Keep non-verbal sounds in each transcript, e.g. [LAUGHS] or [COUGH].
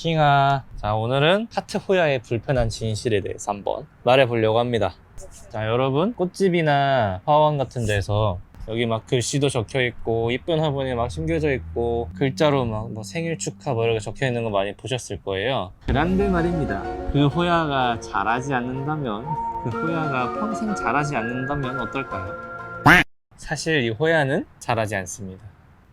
킹아. 자, 오늘은 하트 호야의 불편한 진실에 대해서 한번 말해보려고 합니다. 자, 여러분, 꽃집이나 화원 같은 데서 여기 막 글씨도 적혀 있고, 이쁜 화분이 막 심겨져 있고, 글자로 막 뭐 생일 축하 뭐 이렇게 적혀 있는 거 많이 보셨을 거예요. 그런데 말입니다. 그 호야가 자라지 않는다면, 그 호야가 평생 자라지 않는다면 어떨까요? 사실 이 호야는 자라지 않습니다.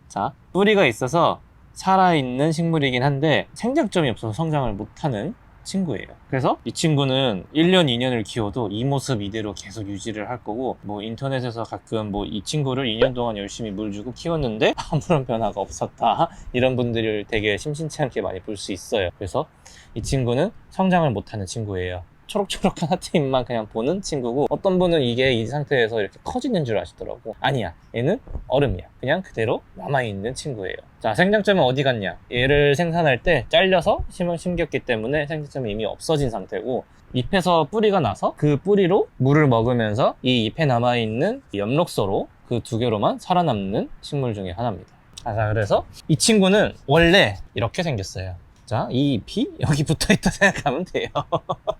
자, 뿌리가 있어서 살아있는 식물이긴 한데 생장점이 없어서 성장을 못하는 친구예요. 그래서 이 친구는 1년, 2년을 키워도 이 모습 이대로 계속 유지를 할 거고 뭐 인터넷에서 가끔 뭐 이 친구를 2년 동안 열심히 물 주고 키웠는데 [LAUGHS] 아무런 변화가 없었다. 이런 분들을 되게 심심치 않게 많이 볼 수 있어요. 그래서 이 친구는 성장을 못하는 친구예요. 초록초록한 하트 잎만 그냥 보는 친구고 어떤 분은 이게 이 상태에서 이렇게 커지는 줄 아시더라고. 아니야. 얘는 얼음이야. 그냥 그대로 남아있는 친구예요. 자 생장점은 어디 갔냐? 얘를 생산할 때 잘려서 심겼기 때문에 생장점이 이미 없어진 상태고 잎에서 뿌리가 나서 그 뿌리로 물을 먹으면서 이 잎에 남아있는 엽록소로 그 두 개로만 살아남는 식물 중에 하나입니다. 아, 자 그래서 이 친구는 원래 이렇게 생겼어요. 자 이 잎이 여기 붙어 있다 [LAUGHS] 생각하면 돼요 [LAUGHS]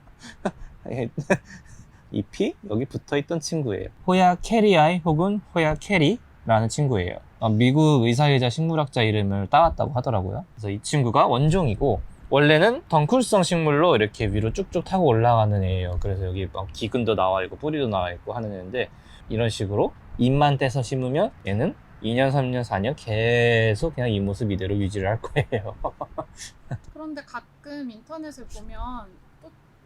[LAUGHS] 잎이 여기 붙어있던 친구예요. 호야 캐리아이 혹은 호야 캐리라는 친구예요. 어, 미국 의사이자 식물학자 이름을 따왔다고 하더라고요. 그래서 이 친구가 원종이고 원래는 덩쿨성 식물로 이렇게 위로 쭉쭉 타고 올라가는 애예요. 그래서 여기 막 기근도 나와 있고 뿌리도 나와 있고 하는 애인데 이런 식으로 잎만 떼서 심으면 얘는 2년, 3년, 4년 계속 그냥 이 모습 이대로 유지를 할 거예요. [LAUGHS] 그런데 가끔 인터넷을 보면 또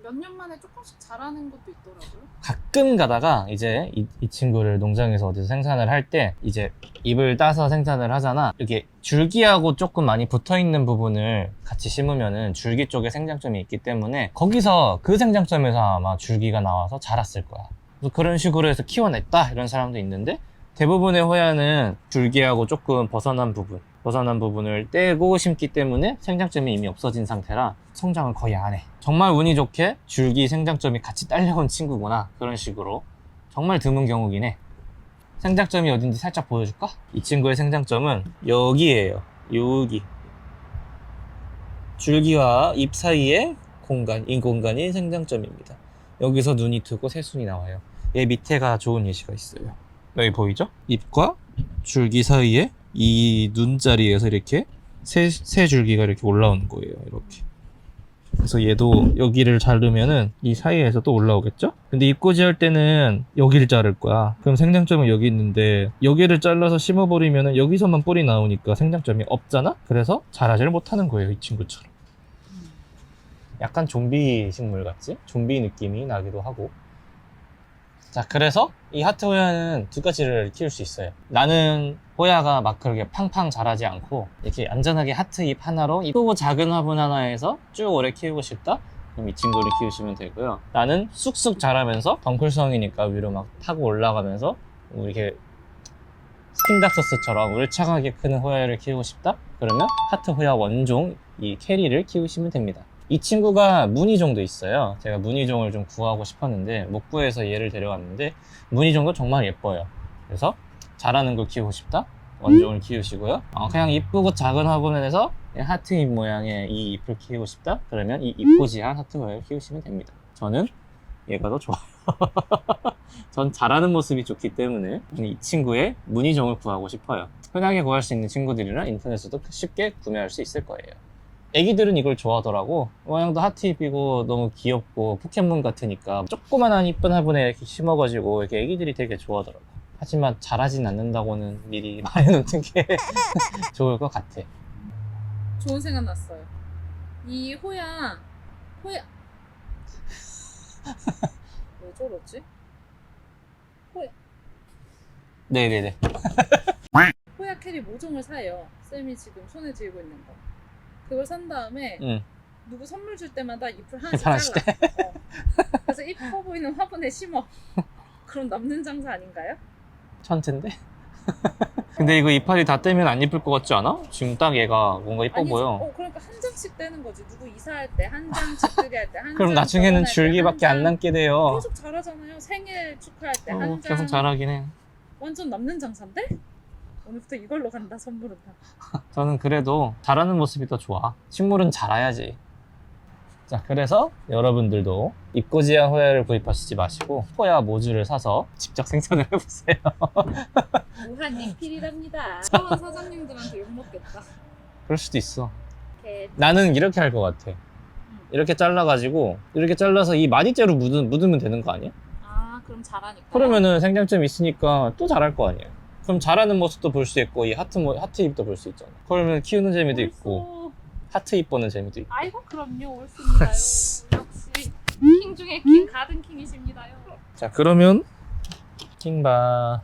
몇 년 만에 조금씩 자라는 것도 있더라고요. 가끔 가다가 이제 이, 이 친구를 농장에서 어디서 생산을 할 때 이제 잎을 따서 생산을 하잖아. 이렇게 줄기하고 조금 많이 붙어 있는 부분을 같이 심으면은 줄기 쪽에 생장점이 있기 때문에 거기서 그 생장점에서 아마 줄기가 나와서 자랐을 거야. 그래서 그런 식으로 해서 키워냈다 이런 사람도 있는데 대부분의 호야는 줄기하고 조금 벗어난 부분, 벗어난 부분을 떼고 심기 때문에 생장점이 이미 없어진 상태라 성장을 거의 안 해. 정말 운이 좋게 줄기 생장점이 같이 딸려온 친구구나. 그런 식으로. 정말 드문 경우긴 해. 생장점이 어딘지 살짝 보여줄까? 이 친구의 생장점은 여기에요. 여기. 줄기와 잎 사이의 공간, 이 공간이 생장점입니다. 여기서 눈이 트고 새순이 나와요. 얘 밑에가 좋은 예시가 있어요. 여기 보이죠? 잎과 줄기 사이에 이 눈 자리에서 이렇게 새, 새 줄기가 이렇게 올라오는 거예요. 이렇게. 그래서 얘도 여기를 자르면은 이 사이에서 또 올라오겠죠? 근데 잎꽂이 할 때는 여기를 자를 거야. 그럼 생장점은 여기 있는데 여기를 잘라서 심어버리면은 여기서만 뿌리 나오니까 생장점이 없잖아? 그래서 자라지를 못하는 거예요. 이 친구처럼. 약간 좀비 식물 같지? 좀비 느낌이 나기도 하고. 자, 그래서 이 하트 호야는 두 가지를 키울 수 있어요. 나는 호야가 막 그렇게 팡팡 자라지 않고 이렇게 안전하게 하트 잎 하나로 이쁘고 작은 화분 하나에서 쭉 오래 키우고 싶다? 그럼 이 친구를 키우시면 되고요. 나는 쑥쑥 자라면서 덩쿨성이니까 위로 막 타고 올라가면서 뭐 이렇게 스킨닥서스처럼 울창하게 크는 호야를 키우고 싶다? 그러면 하트 호야 원종 이 캐리를 키우시면 됩니다. 이 친구가 무늬종도 있어요. 제가 무늬종을 좀 구하고 싶었는데 못 구해서 얘를 데려왔는데 무늬종도 정말 예뻐요. 그래서 자라는 걸 키우고 싶다? 원종을 키우시고요. 어, 그냥 이쁘고 작은 화분에서 하트 잎 모양의 이 잎을 키우고 싶다? 그러면 이 잎꽂이한 하트 모양을 키우시면 됩니다. 저는 얘가 더 좋아요. [LAUGHS] 전 자라는 모습이 좋기 때문에 이 친구의 무늬종을 구하고 싶어요. 흔하게 구할 수 있는 친구들이라 인터넷에서도 쉽게 구매할 수 있을 거예요. 애기들은 이걸 좋아하더라고. 모양도 하트잎이고 너무 귀엽고 포켓몬 같으니까 조그만한 이쁜 화분에 이렇게 심어가지고 이렇게 애기들이 되게 좋아하더라고. 하지만 자라진 않는다고는 미리 [LAUGHS] 말해놓는 게 [LAUGHS] 좋을 것 같아. 좋은 생각 났어요. 이 호야, 호야. [LAUGHS] 왜 저러지? 네네네. 호야 캐리 모종을 사요. 쌤이 지금 손에 쥐고 있는 거. 그걸 산 다음에 응. 누구 선물 줄 때마다 잎을 하나씩 하나씩 잘라. 어. 그래서 이뻐 보이는 화분에 심어. [LAUGHS] 그럼 남는 장사 아닌가요? 천재인데? [LAUGHS] 근데 이거 이파리 다 떼면 안 이쁠 것 같지 않아? 지금 딱 얘가 뭔가 이뻐. 보여. 어, 그러니까 한 장씩 떼는 거지. 누구 이사할 때 한 장, 집들이 할 때 한 장. 그럼 나중에는 결혼할 때 줄기밖에 한 안 장. 남게 돼요. 계속 자라잖아요. 생일 축하할 때 어, 한 장. 계속 자라긴 해. 완전 남는 장사인데? 오늘부터 이걸로 간다 선물은 다. [LAUGHS] 저는 그래도 잘하는 모습이 더 좋아. 식물은 자라야지. 자, 그래서 여러분들도 입고지향 호야를 구입하시지 마시고 호야 모주를 사서 직접 생산을 [LAUGHS] 해보세요. 무한 리필이랍니다. 차원 사장님들한테 욕 먹겠다. 그럴 수도 있어. 이렇게 나는 이렇게 할 것 같아. 이렇게 잘라가지고 이렇게 잘라서 이 마디째로 묻으, 묻으면 되는 거 아니야? 아 그럼 잘하니까. 그러면은 생장점 있으니까 또 자랄 거 아니야. 그럼 자라는 모습도 볼 수 있고 이 하트 모, 하트 잎도 볼 수 있잖아. 그러면 키우는 재미도 있고. 하트 잎 보는 재미도 있고. 아이고 그럼요 옳습니다요. [LAUGHS] 역시 킹 중에 킹 가든 킹이십니다요. 자 그러면 킹바